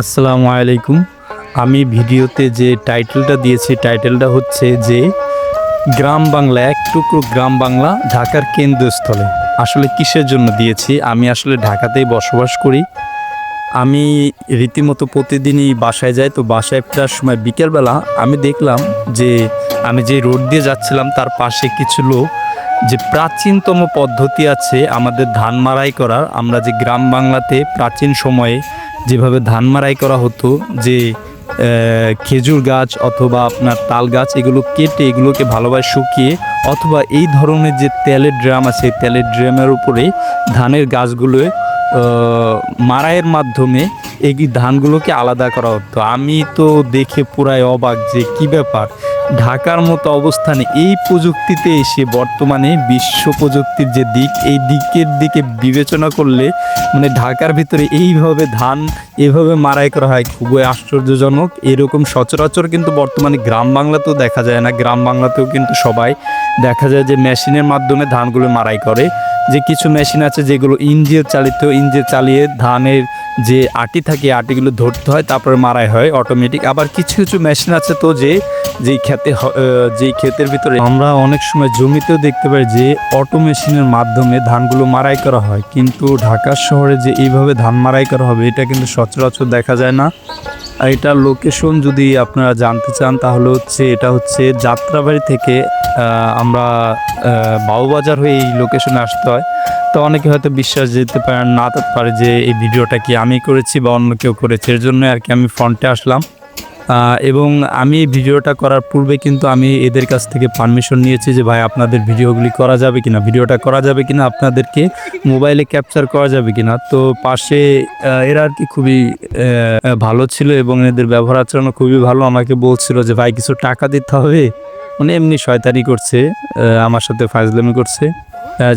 আসসালামু আলাইকুম। আমি ভিডিওতে যে টাইটেলটা দিয়েছি, টাইটেলটা হচ্ছে যে গ্রাম বাংলা, এক টুকরো গ্রাম বাংলা ঢাকার কেন্দ্রস্থলে। আসলে কিসের জন্য দিয়েছি? আমি আসলে ঢাকাতেই বসবাস করি। আমি রীতিমতো প্রতিদিনই বাসায় যাই, তো বাসায় ফেরার সময় বিকেলবেলা আমি দেখলাম যে আমি যে রোড দিয়ে যাচ্ছিলাম, তার পাশে কিছু লোক যে প্রাচীনতম পদ্ধতি আছে আমাদের ধান মারাই করার। আমরা যে গ্রাম বাংলাতে প্রাচীন সময়ে যেভাবে ধান মারাই করা হতো যে খেজুর গাছ অথবা আপনার তাল গাছ এগুলো কেটে এগুলোকে ভালোভাবে শুকিয়ে অথবা এই ধরনের যে তেলের ড্রাম আছে তেলের ড্রামের উপরে ধানের গাছগুলো আহ, মারাইয়ের মাধ্যমে এই ধানগুলোকে আলাদা করা হতো। আমি তো দেখে পুরাই অবাক যে কি ব্যাপার। ঢাকার মতো অবস্থানে এই প্রযুক্তিতে এসে বর্তমানে বিশ্ব প্রযুক্তির যে দিক, এই দিকের দিকে বিবেচনা করলে মানে ঢাকার ভিতরে এইভাবে ধান এভাবে মারাই করা হয় খুবই আশ্চর্যজনক। এরকম সচরাচর কিন্তু বর্তমানে গ্রাম বাংলাতেও দেখা যায় না। গ্রাম বাংলাতেও কিন্তু সবাই দেখা যায় যে মেশিনের মাধ্যমে ধানগুলো মারাই করে। যে কিছু মেশিন আছে যেগুলো ইঞ্জিন চালিত, ইঞ্জিন চালিয়ে ধানের যে আটি থাকে আটিগুলো ধরতে হয়, তারপরে মারাই হয় অটোমেটিক আবার কিছু কিছু মেশিন আছে তো যে যেই খেতে যেই ক্ষেতের ভিতরে আমরা অনেক সময় জমিতেও দেখতে পাই যে অটো মেশিনের মাধ্যমে ধানগুলো মারাই করা হয়। কিন্তু ঢাকা শহরে যে এইভাবে ধান মারাই করা হবে, এটা কিন্তু সচরাচর দেখা যায় না। আর এটার লোকেশন যদি আপনারা জানতে চান, তাহলে হচ্ছে এটা হচ্ছে যাত্রাবাড়ি থেকে আমরা বাউবাজার হয়ে এই লোকেশনে আসতে হয়। তো অনেকে হয়তো বিশ্বাস যেতে পারেন না পারে যে এই ভিডিওটা কি আমি করেছি বা অন্য কেউ করেছে। এর জন্য আর কি আমি ফ্রন্টে আসলাম। এবং আমি ভিডিওটা করার পূর্বে কিন্তু আমি এদের কাছ থেকে পারমিশন নিয়েছি যে ভাই আপনাদের ভিডিওগুলি করা যাবে কিনা? ভিডিওটা করা যাবে কিনা? আপনাদেরকে মোবাইলে ক্যাপচার করা যাবে কিনা? তো পাশে এরা আর কি খুবই ভালো ছিল এবং এদের ব্যবহার আচরণ খুবই ভালো। আমাকে বলছিল যে ভাই কিছু টাকা দিতে হবে? মানে এমনি শয়তানি করছে আমার সাথে ফাজলামি করছে।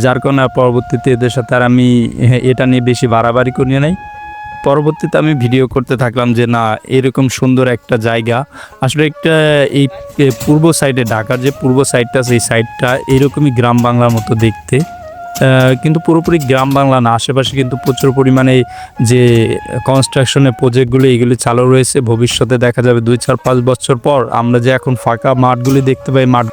যার কারণে পরবর্তীতে এদের সাথে আর আমি হ্যাঁ, এটা নিয়ে বেশি বাড়াবাড়ি করিয়ে নাই। পরবর্তীতে আমি ভিডিও করতে থাকলাম যে, না, এরকম সুন্দর একটা জায়গা। আসলে একটা এই পূর্ব সাইডে ঢাকার যে পূর্ব সাইডটা এই সাইডটা এরকমই গ্রাম বাংলার মতো দেখতে। কিন্তু পুরোপুরি গ্রাম বাংলা না, আশেপাশে কিন্তু প্রচুর পরিমাণে যে কনস্ট্রাকশনের প্রজেক্টগুলো এইগুলি চালু রয়েছে। ভবিষ্যতে দেখা যাবে দুই, চার, পাঁচ বছর পর আমরা যে এখন ফাঁকা মাঠগুলি দেখতে পাই, মাঠ